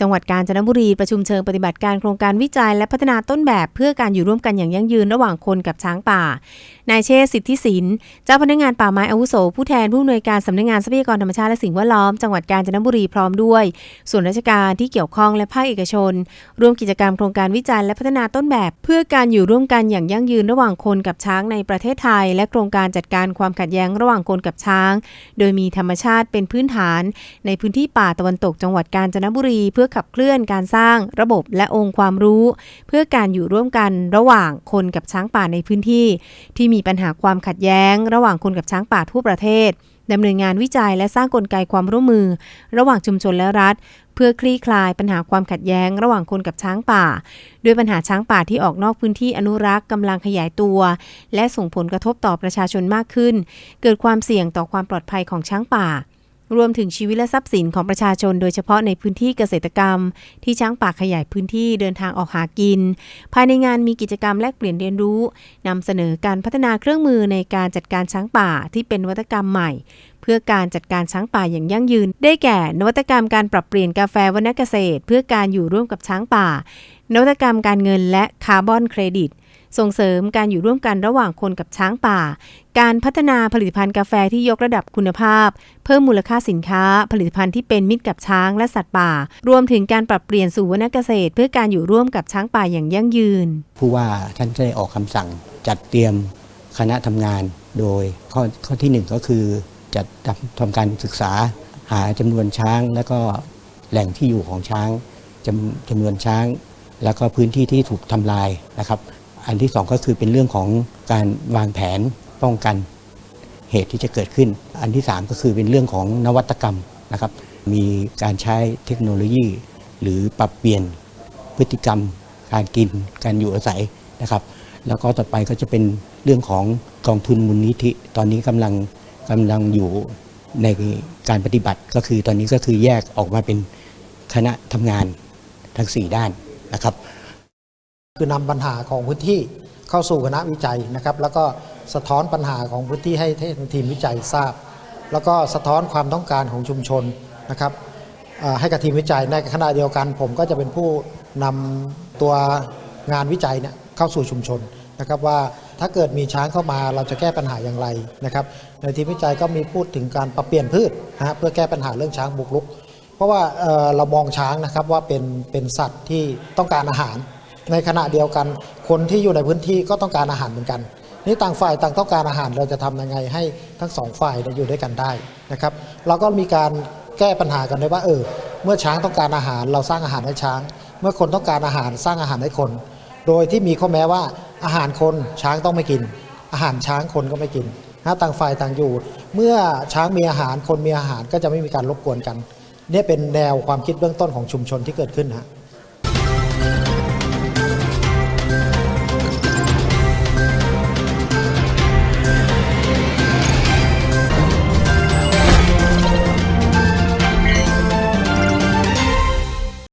จังหวัดกาญจนบุรีประชุมเชิงปฏิบัติการโครงการวิจัยและพัฒนาต้นแบบ เพื่อการอยู่ร่วมกันอย่างยั่งยืนระหว่างคนกับช้างป่า นายเชษฐ์สิทธิศิลป์เจ้าพนักงานป่าไม้อาวุโสผู้แทนผู้อำนวยการสำนักงานทรัพยากรธรรมชาติและสิ่งแวดล้อมจังหวัดกาญจนบุรีพร้อมด้วย ส่วนราชการที่เกี่ยวข้องและภาคเอกชน ร่วมกิจกรรมโครงการวิจัยและพัฒนาต้นแบบ เพื่อการอยู่ร่วมกันอย่างยั่งยืนระหว่างคนกับช้างในประเทศไทย และโครงการจัดการความขัดแย้งระหว่างคนกับช้าง โดยมีธรรมชาติเป็นพื้นฐาน ในพื้นที่ป่าตะวันตกจังหวัดกาญจนบุรีเพื่อขับเคลื่อนการสร้างระบบและองค์ความรู้ เพื่อการอยู่ร่วมกันระหว่างคนกับช้างป่าในพื้นที่ ที่มีปัญหาความขัดแย้ง ระหว่างคนกับช้างป่าทั่วประเทศดำเนินงานวิจัยและสร้างกลไกความร่วมมือ ระหว่างชุมชนและรัฐ เพื่อคลี่คลายปัญหาความขัดแย้ง ระหว่างคนกับช้างป่า ด้วยปัญหาช้างป่าที่ออกนอกพื้นที่อนุรักษ์กำลังขยายตัว และส่งผลกระทบต่อประชาชนมากขึ้น เกิดความเสี่ยงต่อความปลอดภัยของช้างป่า รวมถึงชีวิตและทรัพย์สินของประชาชน โดยเฉพาะในพื้นที่เกษตรกรรม ที่ช้างป่าขยายพื้นที่เดินทางออกหากิน ภายในงานมีกิจกรรมแลกเปลี่ยนเรียนรู้นำเสนอการพัฒนาเครื่องมือในการจัดการช้างป่าที่เป็นนวัตกรรมใหม่ เพื่อการจัดการช้างป่าอย่างยั่งยืน ได้แก่ นวัตกรรมการปรับเปลี่ยนกาแฟวรรณเกษตร เพื่อการอยู่ร่วมกับช้างป่า นวัตกรรมการเงินและคาร์บอนเครดิต ส่งเสริมการอยู่ร่วมกันระหว่างคนกับช้างป่า การพัฒนาผลิตภัณฑ์กาแฟที่ยกระดับคุณภาพ เพิ่มมูลค่าสินค้า ผลิตภัณฑ์ที่เป็นมิตรกับช้างและสัตว์ป่า รวมถึงการปรับเปลี่ยนสู่วรรณเกษตร เพื่อการอยู่ร่วมกับช้างป่าอย่างยั่งยืน ผู้ว่าท่านได้ออกคำสั่ง จัดเตรียมคณะทำงาน โดยข้อข้อที่หนึ่งก็คือจัดทำทำการศึกษาหาจำนวนช้าง แล้วก็แหล่งที่อยู่ของช้างจำจำนวนช้าง แล้วก็พื้นที่ที่ถูกทำลายนะครับ อันที่สองก็คือเป็นเรื่องของการวางแผนป้องกันเหตุที่จะเกิดขึ้น อันที่สามก็คือเป็นเรื่องของนวัตกรรมนะครับ มีการใช้เทคโนโลยี หรือปรับเปลี่ยนพฤติกรรม การกินการอยู่อาศัยนะครับ แล้วก็ต่อไปก็จะเป็นเรื่องของกองทุนมูลนิธิ ตอนนี้กำลังกำลังอยู่ในการปฏิบัติก็คือตอนนี้ก็คือแยกออกมาเป็นคณะทำงานทั้ง 4 ด้านนะครับ คือนำปัญหาของพื้นที่เข้าสู่คณะวิจัยนะครับ แล้วก็สะท้อนปัญหาของพื้นที่ให้ทีมวิจัยทราบ แล้วก็สะท้อนความต้องการของชุมชนนะครับให้กับทีมวิจัยในขณะเดียวกัน ผมก็จะเป็นผู้นำตัวงานวิจัยเนี่ยเข้าสู่ชุมชนนะครับว่าถ้าเกิดมีช้างเข้ามาเราจะแก้ปัญหาอย่างไรนะครับในทีมวิจัยก็มีพูดถึงการปรับเปลี่ยนพืชนะฮะเพื่อแก้ปัญหาเรื่องช้างบุกรุก เพราะว่าเเรามองช้างนะครับว่าเป็นเป็นสัตว์ที่ต้องการอาหาร ในขณะเดียวกัน คนที่อยู่ในพื้นที่ก็ต้องการอาหารเหมือนกัน นี่ต่างฝ่ายต่างต้องการอาหารเราจะทำยังไงให้ทั้งสองฝ่ายอยู่ด้วยกันได้นะครับเราก็มีการแก้ปัญหากันด้วยว่าเออเมื่อช้างต้องการอาหารเราสร้างอาหารให้ช้าง เมื่อคนต้องการอาหารสร้างอาหารให้คน โดยที่มีข้อแม้ว่าอาหารคนช้างต้องไม่กิน อาหารช้างคนก็ไม่กินนะต่างฝ่ายต่างอยู่ เมื่อช้างมีอาหารคนมีอาหารก็จะไม่มีการรบกวนกัน นี่เป็นแนวความคิดเบื้องต้นของชุมชนที่เกิดขึ้นฮะ